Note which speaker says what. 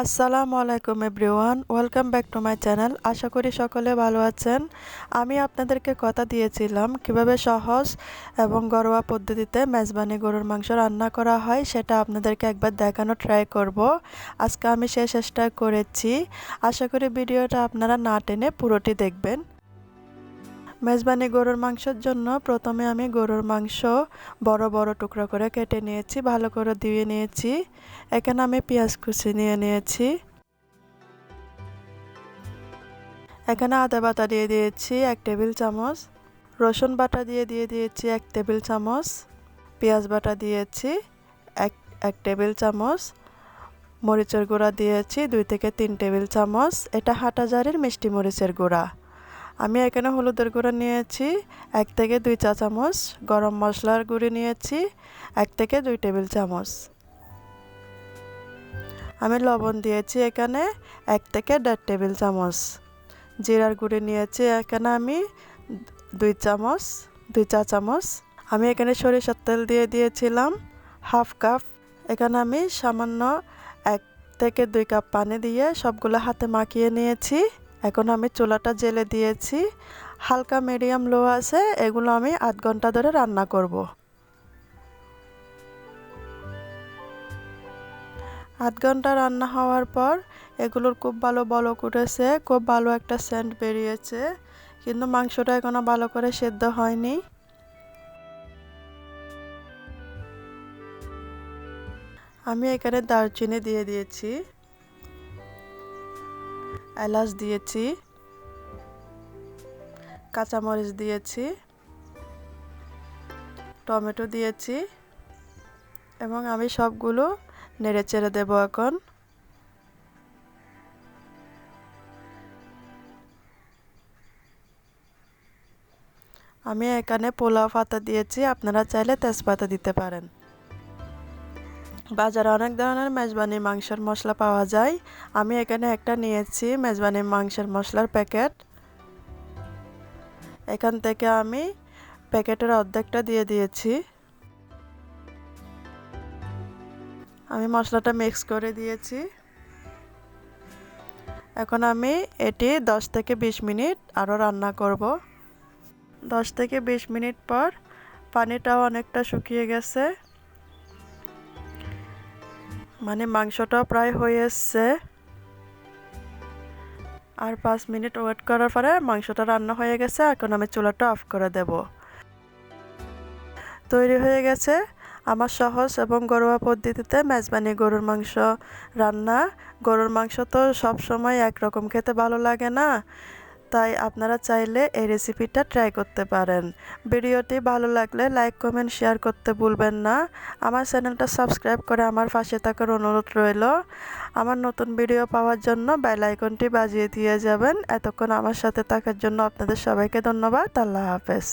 Speaker 1: আসসালামু আলাইকুম everyone, welcome back to my channel. আশা করি সকলে ভালো আছেন। আমি আপনাদেরকে কথা দিয়েছিলাম, কীভাবে সহজ এবং ঘরোয়া পদ্ধতিতে মেজবানি গরুর মাংস রান্না করা হয়, সেটা আপনাদেরকে একবার দেখানো ট্রাই করব। আজকে আমি সে চেষ্টা করেছি। আশা করি ভিডিওটা আপনারা না টেনে পুরোটি দেখবেন। মেজবানি গরুর মাংসের জন্য প্রথমে আমি গরুর মাংস বড় বড় টুকরো করে কেটে নিয়েছি, ভালো করে দিয়ে নিয়েছি। এখানে আমি পেঁয়াজ কুচি নিয়ে নিয়েছি। এখানে আদা বাটা দিয়ে দিয়েছি এক টেবিল চামচ। রসুন বাটা দিয়ে দিয়ে দিয়েছি এক টেবিল চামচ। পেঁয়াজ বাটা দিয়েছি এক এক টেবিল চামচ। মরিচের গুঁড়া দিয়েছি দুই থেকে তিন টেবিল চামচ। এটা হাঁটা জারের মিষ্টি মরিচের গুঁড়া। আমি এখানে হলুদের গুঁড়ো নিয়েছি, এক থেকে দুই চা চামচ গরম মশলার গুঁড়ি নিয়েছি, এক থেকে দুই টেবিল চামচ। আমি লবণ দিয়েছি এখানে এক থেকে দেড় টেবিল চামচ। জিরার গুঁড়ি নিয়েছি এখানে আমি দুই চামচ, দুই চা চামচ। আমি এখানে সরিষার তেল দিয়ে দিয়েছিলাম, হাফ কাপ। এখানে আমি সামান্য এক থেকে দুই কাপ পানি দিয়ে সবগুলো হাতে মাখিয়ে নিয়েছি। এখন আমি চুলাটা জেলে দিয়েছি। হালকা মিডিয়াম লো আছে, এগুলো আমি আধ ঘণ্টা ধরে রান্না করব। আধ ঘণ্টা রান্না হওয়ার পর এগুলোর খুব ভালো বলক উঠেছে, খুব ভালো একটা সেন্ট বেরিয়েছে। কিন্তু মাংসটা এখনও ভালো করে সেদ্ধ হয়নি। আমি এখানে দারচিনি দিয়ে দিয়েছি। এলাচ দিয়েছি, কাঁচামরিচ দিয়েছি, টমেটো দিয়েছি এবং আমি সবগুলো নেড়ে চেড়ে দেবো এখন। আমি এখানে পোলাও পাতা দিয়েছি, আপনারা চাইলে তেজপাতা দিতে পারেন। বাজারে অনেক ধরনের মেজবানি মাংসের মশলা পাওয়া যায়। আমি এখানে একটা নিয়েছি মেজবানি মাংসের মশলার প্যাকেট। এখান থেকে আমি প্যাকেটের অর্ধেকটা দিয়ে দিয়েছি। আমি মশলাটা মিক্স করে দিয়েছি। এখন আমি এটি 10 থেকে 20 মিনিট আরও রান্না করব। 10 থেকে 20 মিনিট পর পানিটাও অনেকটা শুকিয়ে গেছে। মানে মাংসটা প্রায় হয়ে এসছে। আর পাঁচ মিনিট ওয়েট করার পরে মাংসটা রান্না হয়ে গেছে, এখন আমি চুলাটা অফ করে দেব। তৈরি হয়ে গেছে আমার সহজ এবং ঘরোয়া পদ্ধতিতে মেজবানি গরুর মাংস রান্না। গরুর মাংস তো সব সময় একরকম খেতে ভালো লাগে না। তাই আপনারা চাইলে এই রেসিপিটা ট্রাই করতে পারেন। ভিডিওটি ভালো লাগলে লাইক কমেন্ট শেয়ার করতে ভুলবেন না। আমার চ্যানেলটা সাবস্ক্রাইব করে আমার পাশে থাকার অনুরোধ রইল। আমার নতুন ভিডিও পাওয়ার জন্য বেল আইকনটি বাজিয়ে দিয়ে যাবেন। এতক্ষণ আমার সাথে থাকার জন্য আপনাদের সবাইকে ধন্যবাদ। আল্লাহ হাফেজ।